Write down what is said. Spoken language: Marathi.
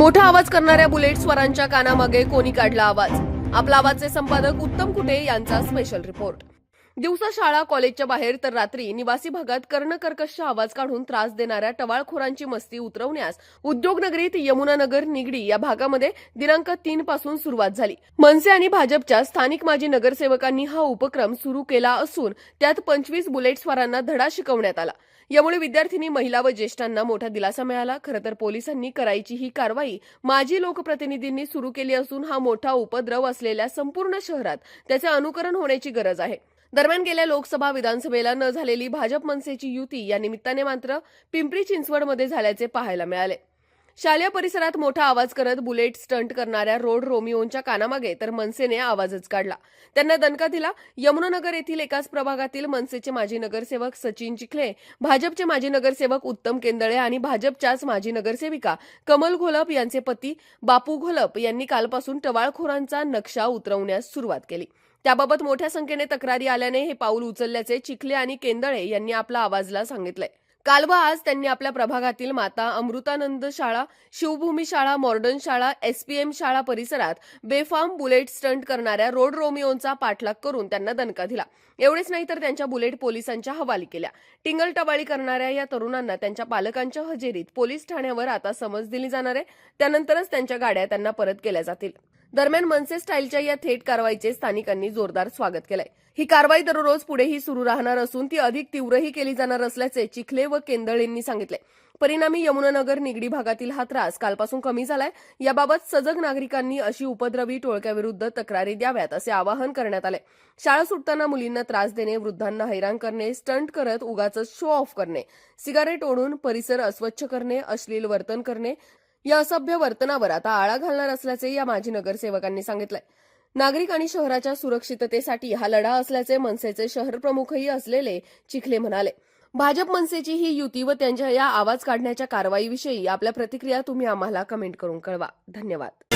मोठा आवाज करणाऱ्या बुलेट स्वरांच्या कानामागे कोणी काढला आवाज? आपला आवाजचे संपादक उत्तम कुटे यांचा स्पेशल रिपोर्ट दिवसा शाळा कॉलेजच्या बाहेर तर रात्री निवासी भागात कर्णकर्कश आवाज काढून त्रास देणाऱ्या टवाळखोरांची मस्ती उतरवण्यास उद्योगनगरीत यमुनानगर निगडी या भागामध्ये दिनांक तीन पासून सुरुवात झाली. मनसे आणि भाजपच्या स्थानिक माजी नगरसेवकांनी हा उपक्रम सुरू केला असून त्यात पंचवीस बुलेटस्वारांना धडा शिकवण्यात आला. यामुळे विद्यार्थिनी महिला व ज्येष्ठांना मोठा दिलासा मिळाला. खरं तर पोलिसांनी करायची ही कारवाई माजी लोकप्रतिनिधींनी सुरू केली असून हा मोठा उपद्रव असलेल्या संपूर्ण शहरात त्याचे अनुकरण होण्याची गरज आहे. दरम्यान गेल्या लोकसभा विधानसभेला न झालेली भाजप मनसेची युती या निमित्ताने मात्र पिंपरी चिंचवडमध्ये झाल्याचे पाहायला मिळाले. शालेय परिसरात मोठा आवाज करत बुलेट स्टंट करणाऱ्या रोड रोमिओंच्या कानामागे तर मनसेने आवाजच काढला त्यांना दणका दिला यमुनानगर येथील एकाच प्रभागातील मनसेचे माजी नगरसेवक सचिन चिखले भाजपचे माजी नगरसेवक उत्तम केंदळे आणि भाजपच्याच माजी नगरसेविका कमल घोलप यांचे पती बापू घोलप यांनी कालपासून टवाळखोरांचा नक्षा उतरवण्यास सुरुवात केली. त्याबाबत मोठ्या संख्येने तक्रारी आल्याने हे पाऊल उचलल्याचे चिखले आणि केंदळे यांनी आपला आवाजला सांगितलंय. काल व आज त्यांनी आपल्या प्रभागातील माता अमृतानंद शाळा शिवभूमी शाळा मॉर्डन शाळा एसपीएम शाळा परिसरात बेफाम बुलेट स्टंट करणाऱ्या रोड रोमिओंचा पाठलाग करून त्यांना दणका दिला. एवढेच नाही तर त्यांच्या बुलेट पोलिसांच्या हवाली केल्या. टिंगल टवाळी करणाऱ्या या तरुणांना त्यांच्या पालकांच्या हजेरीत पोलीस ठाण्यावर आता समज दिली जाणार आहे. त्यानंतरच त्यांच्या गाड्या त्यांना परत केल्या जातील. दरम्यान मनसे स्टाईलच्या या थेट कारवाईचे स्थानिकांनी जोरदार स्वागत केलंय. ही कारवाई दररोज पुढेही सुरू राहणार असून ती अधिक तीव्रही केली जाणार असल्याचे चिखले व केंदळेंनी सांगितले परिणामी यमुनानगर निगडी भागातील हा त्रास कालपासून कमी झालाय. याबाबत सजग नागरिकांनी अशी उपद्रवी टोळक्याविरुद्ध तक्रारी द्याव्यात असे आवाहन करण्यात आले शाळा सुटताना मुलींना त्रास देणे वृद्धांना हैराण करणे स्टंट करत उगाच शो ऑफ करणे सिगारेट ओढून परिसर अस्वच्छ करणे अश्लील वर्तन करणे या असभ्य वर्तनावर आता आळा घालणार असल्याचे या माजी नगरसेवकांनी सांगितलंय. नागरिक आणि शहराच्या सुरक्षिततेसाठी हा लढा असल्याचे मनसेचे शहर प्रमुखही असलेले चिखले म्हणाले. भाजप मनसेची ही युती व त्यांच्या या आवाज काढण्याच्या कारवाईविषयी आपल्या प्रतिक्रिया तुम्ही आम्हाला कमेंट करून कळवा. धन्यवाद.